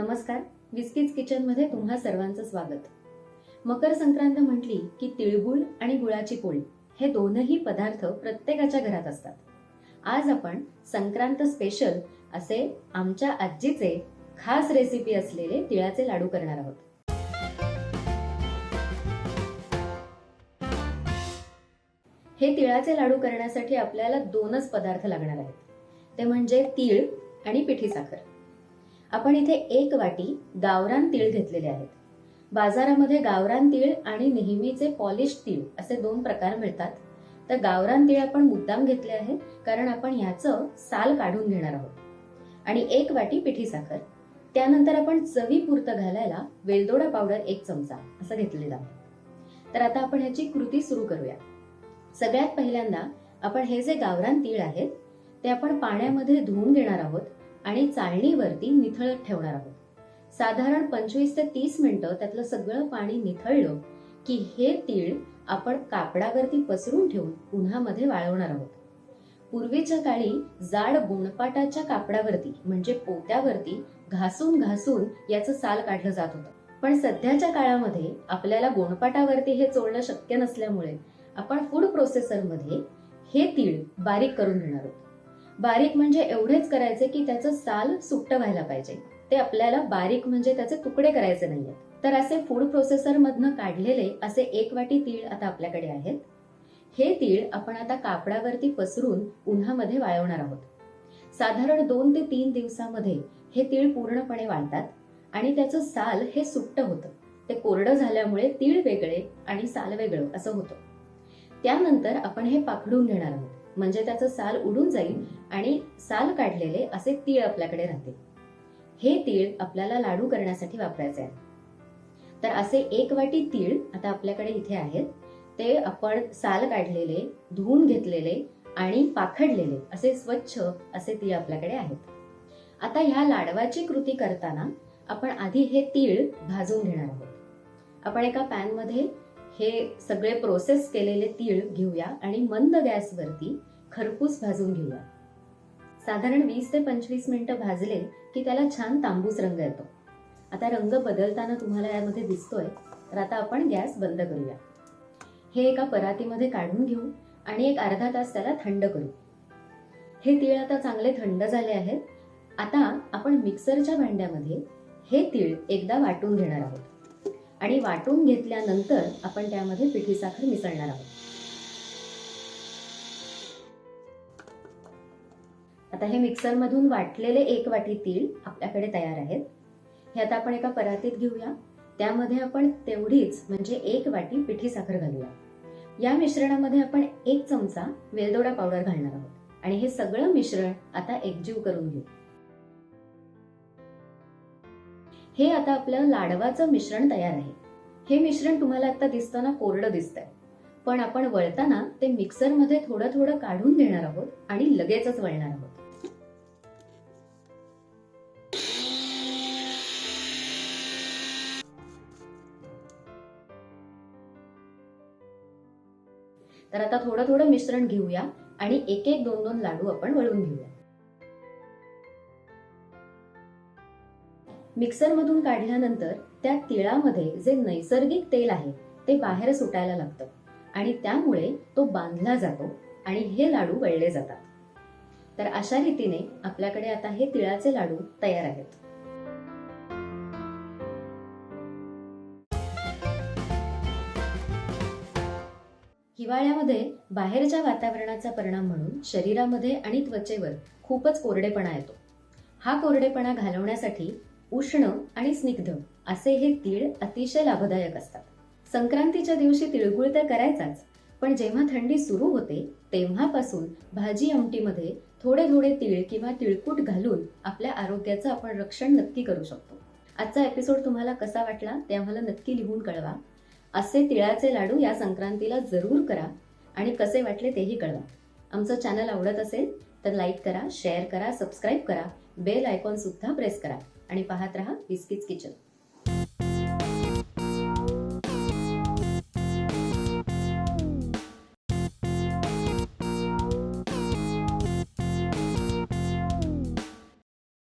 नमस्कार विस्कीज किचनमध्ये तुम्हा सर्वांचं स्वागत. मकर संक्रांत म्हटली की तिळगुळ आणि गुळाची पोळी हे दोनही पदार्थ प्रत्येकाच्या घरात असतात. आज आपण संक्रांत स्पेशल असे आमच्या आजीचे खास रेसिपी असलेले तिळाचे लाडू करणार आहोत. हे तिळाचे लाडू करण्यासाठी आपल्याला दोनच पदार्थ लागणार आहेत. ते म्हणजे तीळ आणि पिठी साखर आपण इथे एक वाटी गावरान तीळ घेतलेले आहेत. बाजारामध्ये गावरान तीळ आणि नेहमीचे पॉलिश तीळ असे दोन प्रकार मिळतात. तर गावरान तीळ आपण मुद्दाम घेतले आहे कारण आपण ह्याचं साल काढून घेणार आहोत. आणि एक वाटी पिठी साखर. त्यानंतर आपण चवीपुरतं घालायला वेलदोडा पावडर एक चमचा असं घेतलेला आहे. तर आता आपण ह्याची कृती सुरू करूया. सगळ्यात पहिल्यांदा आपण हे जे गावरान तीळ आहेत ते आपण पाण्यामध्ये धुवून घेणार आहोत. आणि चाळणीवरती निथळत ठेवणार आहोत. साधारण पंचवीस ते तीस मिनिटं त्यातलं सगळं पाणी निथळलं की हे तीळ आपण कापडावरती पसरून ठेवून उन्हामध्ये वाळवणार आहोत. पूर्वीच्या काळी जाड गुणपाटाच्या कापडावरती म्हणजे पोत्यावरती घासून घासून याचं साल काढलं जात होतं. पण सध्याच्या काळामध्ये आपल्याला गोणपाटावरती हे चोळणं शक्य नसल्यामुळे आपण फूड प्रोसेसरमध्ये हे तीळ बारीक करून घेणार आहोत. बारीक म्हणजे एवढेच करायचे की त्याचं साल सुट्ट व्हायला पाहिजे. ते आपल्याला बारीक म्हणजे त्याचे तुकडे करायचे नाहीयेत. तर असे फूड प्रोसेसर मधनं काढलेले असे एक वाटी तीळ आता आपल्याकडे आहेत. हे तीळ आपण आता कापडावरती पसरून उन्हामध्ये वाळवणार आहोत. साधारण दोन ते तीन दिवसामध्ये हे तीळ पूर्णपणे वाळतात आणि त्याचं साल हे सुट्ट होतं. ते कोरडं झाल्यामुळे तीळ वेगळे आणि साल वेगळं असं होतं. त्यानंतर आपण हे पाखडून घेणार आहोत. म्हणजे त्याचं साल उडून जाईल आणि साल काढलेले असे तीळ आपल्याकडे राहतील. हे तीळ आपल्याला लाडू करण्यासाठी वापरायचे आहे तर असे एक वाटी तीळ आता आपल्याकडे इथे आहेत. ते आपण साल काढलेले धुवून घेतलेले आणि पाखडलेले असे स्वच्छ असे तीळ आपल्याकडे आहेत. आता ह्या लाडवाची कृती करताना आपण आधी हे तीळ भाजून घेणार आहोत. आपण एका पॅनमध्ये हे सगळे प्रोसेस केलेले तीळ घेऊया आणि मंद गॅसवरती खरपूस भाजून घेऊया. साधारण वीस ते पंचवीस मिनिटं भाजले की त्याला छान तांबूस रंग येतो. आता रंग बदलताना तुम्हाला यामध्ये दिसतोय तर आता आपण गॅस बंद करूया. हे एका परातीमध्ये काढून घेऊ आणि एक अर्धा तास त्याला थंड करू. हे तीळ आता चांगले थंड झाले आहेत. आता आपण मिक्सरच्या भांड्यामध्ये हे तीळ एकदा वाटून घेणार आहोत. आणि वाटून घेतल्यानंतर आपण त्यामध्ये पिठी साखर मिसळणार आहोत. आता हे मिक्सरमधून वाटलेले एक वाटी तीळ आपल्याकडे तयार आहेत. हे आता आपण एका परातीत घेऊया. त्यामध्ये आपण तेवढीच म्हणजे एक वाटी पिठी साखर घालूया. या मिश्रणामध्ये आपण एक चमचा वेलदोडा पावडर घालणार आहोत. आणि हे सगळं मिश्रण आता एकजीव करून घेऊ. हे आता आपलं लाडवाचं मिश्रण तयार आहे. हे मिश्रण तुम्हाला आता दिसताना कोरडं दिसतंय. पण आपण वळताना ते मिक्सरमध्ये थोडं थोडं काढून घेणार आहोत आणि लगेचच वळणार आहोत. तर आता थोडं थोडं मिश्रण घेऊया आणि एक एक दोन दोन लाडू आपण वळून घेऊया. मिक्सर मधून काढल्यानंतर त्या तिळामध्ये जे नैसर्गिक तेल आहे ते बाहेर सुटायला लागतं. आणि त्यामुळे तो बांधला जातो आणि हे लाडू वळले जातात. तर अशा रीतीने आपल्याकडे आता हे तिळाचे लाडू तयार आहेत. हिवाळ्यामध्ये बाहेरच्या वातावरणाचा परिणाम म्हणून शरीरामध्ये आणि त्वचेवर खूपच कोरडेपणा येतो. हा कोरडेपणा घालवण्यासाठी उष्ण आणि स्निग्ध असे हे तीळ अतिशय लाभदायक असतात. संक्रांतीच्या दिवशी तिळगुळ तर करायचाच पण जेव्हा थंडी सुरू होते तेव्हापासून भाजी आमटीमध्ये थोडे थोडे तीळ किंवा तिळकूट घालून आपल्या आरोग्याचं आपण रक्षण नक्की करू शकतो. आजचा एपिसोड तुम्हाला कसा वाटला ते आम्हाला नक्की लिहून कळवा. असे तिळाचे लाडू या संक्रांतीला जरूर करा आणि कसे वाटले तेही कळवा. आमचं चॅनल आवडत असेल तर लाईक करा शेअर करा सबस्क्राईब करा बेल आयकॉन सुद्धा प्रेस करा. आणि पाहत रहा बिस्किट्स किचन.